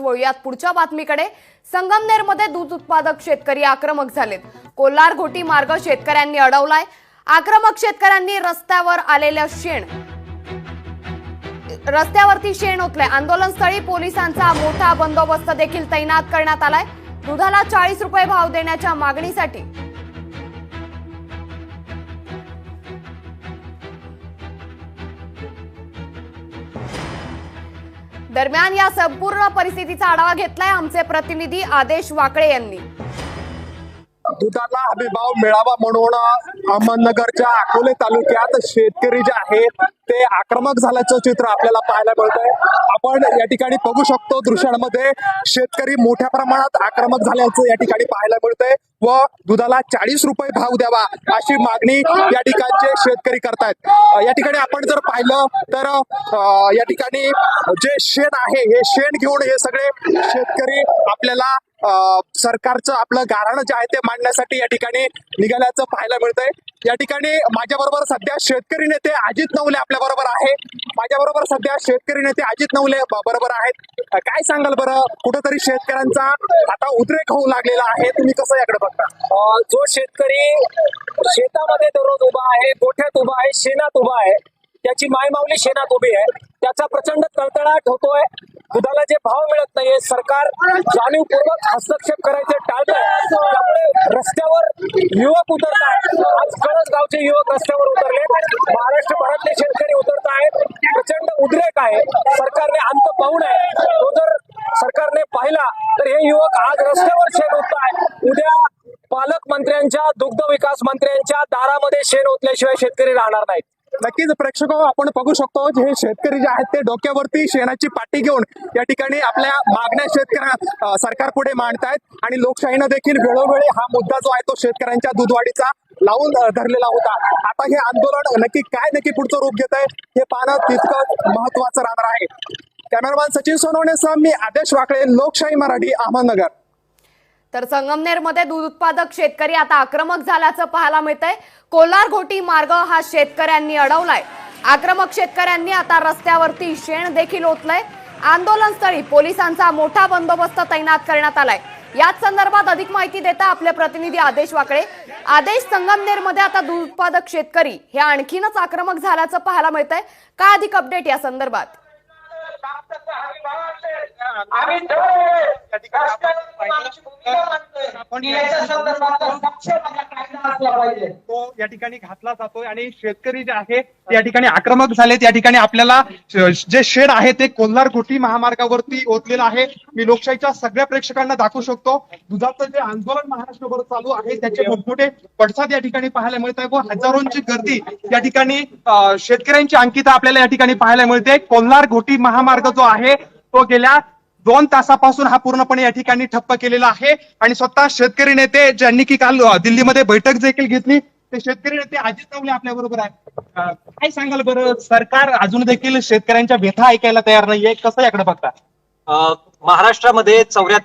वळूयात पुढच्या बातमीकडे. संगमनेरमध्ये दूध उत्पादक शेतकरी आक्रमक झालेत. कोल्हार घोटी मार्ग शेतकऱ्यांनी अडवलाय. आक्रमक शेतकऱ्यांनी रस्त्यावर आलेलं शेण. रस्त्यावरती शेण ओतलंय. आंदोलनस्थळी पोलिसांचा मोठा बंदोबस्त देखील तैनात करण्यात आलाय. दुधाला चाळीस रुपये भाव देण्याच्या मागणीसाठी दरम्यान या संपूर्ण परिस्थितीचा आढावा घेतलाय आमचे प्रतिनिधी आदेश वाकळे यांनी. दुधाला हमीभाव मिळावा म्हणून अहमदनगरच्या अकोले तालुक्यात शेतकरी जे आहेत ते आक्रमक झाल्याचं चित्र आपल्याला पाहायला मिळतंय. आपण या ठिकाणी बघू शकतो दृश्यांमध्ये शेतकरी मोठ्या प्रमाणात आक्रमक झाल्याचं या ठिकाणी पाहायला मिळतंय व दुधाला चाळीस रुपये भाव द्यावा अशी मागणी या ठिकाणचे शेतकरी करतायत. या ठिकाणी आपण जर पाहिलं तर या ठिकाणी जे शेण आहे हे शेण घेऊन हे सगळे शेतकरी आपल्याला सरकारचं आपलं गाराणं जे आहे ते मांडण्यासाठी या ठिकाणी निघाल्याचं पाहायला मिळतंय. या ठिकाणी माझ्याबरोबर सध्या शेतकरी नेते अजित नवले आपल्या बरोबर आहे. माझ्याबरोबर सध्या शेतकरी नेते अजित नवले बरोबर आहेत. काय सांगाल बरं? कुठंतरी शेतकऱ्यांचा आता उद्रेक होऊ लागलेला आहे. तुम्ही कसं याकडे बघता? जो शेतकरी शेतामध्ये दररोज उभा आहे गोठ्यात उभा आहे शेणात उभा आहे त्याची मायमावली शेणात उभी आहे त्याचा प्रचंड तळतळाट होतोय दुधाला जे भाव मिळत नाहीये सरकार जाणीवपूर्वक हस्तक्षेप करायचे टाळतंय त्यामुळे रस्त्यावर युवक उतरतात. आज कळस गावचे युवक रस्त्यावर उतरले. महाराष्ट्रभरातले शेतकरी उतरत आहेत. प्रचंड उद्रेक आहे. सरकारने अंत पाहू नये तो जर सरकारने पाहिला तर हे युवक आज रस्त्यावर शेण होत आहे उद्या पालकमंत्र्यांच्या दुग्ध विकास मंत्र्यांच्या दारामध्ये शेण ओतल्याशिवाय शेतकरी राहणार नाहीत. नक्कीच प्रेक्षक हो, आपण बघू शकतो जे हे शेतकरी जे आहेत ते डोक्यावरती शेणाची पाटी घेऊन या ठिकाणी आपल्या मागण्या शेतकऱ्या सरकार पुढे मांडतायत. आणि लोकशाहीनं देखील वेळोवेळी हा मुद्दा जो आहे तो शेतकऱ्यांच्या दूधवाढीचा लावून धरलेला होता. आता हे आंदोलन नक्की काय नक्की पुढचं रूप घेत आहे हे पाहणं तितकं महत्वाचं राहणार आहे. कॅमेरामॅन सचिन सोनवणेसह मी आदेश वाकळे लोकशाही मराठी अहमदनगर. तर संगमनेरमध्ये दूध उत्पादक शेतकरी आता आक्रमक झाल्याचं पाहायला मिळतंय. कोलार घोटी मार्ग हा शेतकऱ्यांनी अडवलाय. आक्रमक शेतकऱ्यांनी आता रस्त्यावरती शेण देखील ओतलंय. आंदोलनस्थळी पोलिसांचा मोठा बंदोबस्त तैनात करण्यात आलाय. याच संदर्भात अधिक माहिती देता आपले प्रतिनिधी आदेश वाकडे. आदेश संगमनेरमध्ये आता दूध उत्पादक शेतकरी हे आणखीनच आक्रमक झाल्याचं पाहायला मिळतंय. काय अधिक अपडेट या संदर्भात? पाहिजे. तो या ठिकाणी घातला जातोय आणि शेतकरी जे आहे ते या ठिकाणी आक्रमक झाले. या ठिकाणी आपल्याला जे शेड आहे ते कोल्हार कोटी महामार्गावरती ओतलेलं आहे. मी लोकशाहीच्या सगळ्या प्रेक्षकांना दाखवू शकतो. दुधाचं जे आंदोलन महाराष्ट्रभर चालू आहे त्याचे मोठमोठे पडसाद या ठिकाणी पाहायला मिळत आहे व हजारोंची गर्दी या ठिकाणी शेतकऱ्यांची अंकिता आपल्याला या ठिकाणी पाहायला मिळते. कोल्हार घोटी महामार्ग जो आहे तो गेल्या दोन तासापासून हा पूर्णपणे या ठिकाणी ठप्प केलेला आहे. आणि स्वतः शेतकरी नेते ज्यांनी की काल दिल्लीमध्ये बैठक देखील घेतली ते शेतकरी नेते अजित नवले आपल्या बरोबर आहे काय सांगाल बरं? सरकार अजून देखील शेतकऱ्यांच्या व्यथा ऐकायला तयार नाहीये. कसं याकडे बघता? महाराष्ट्रामध्ये चौऱ्या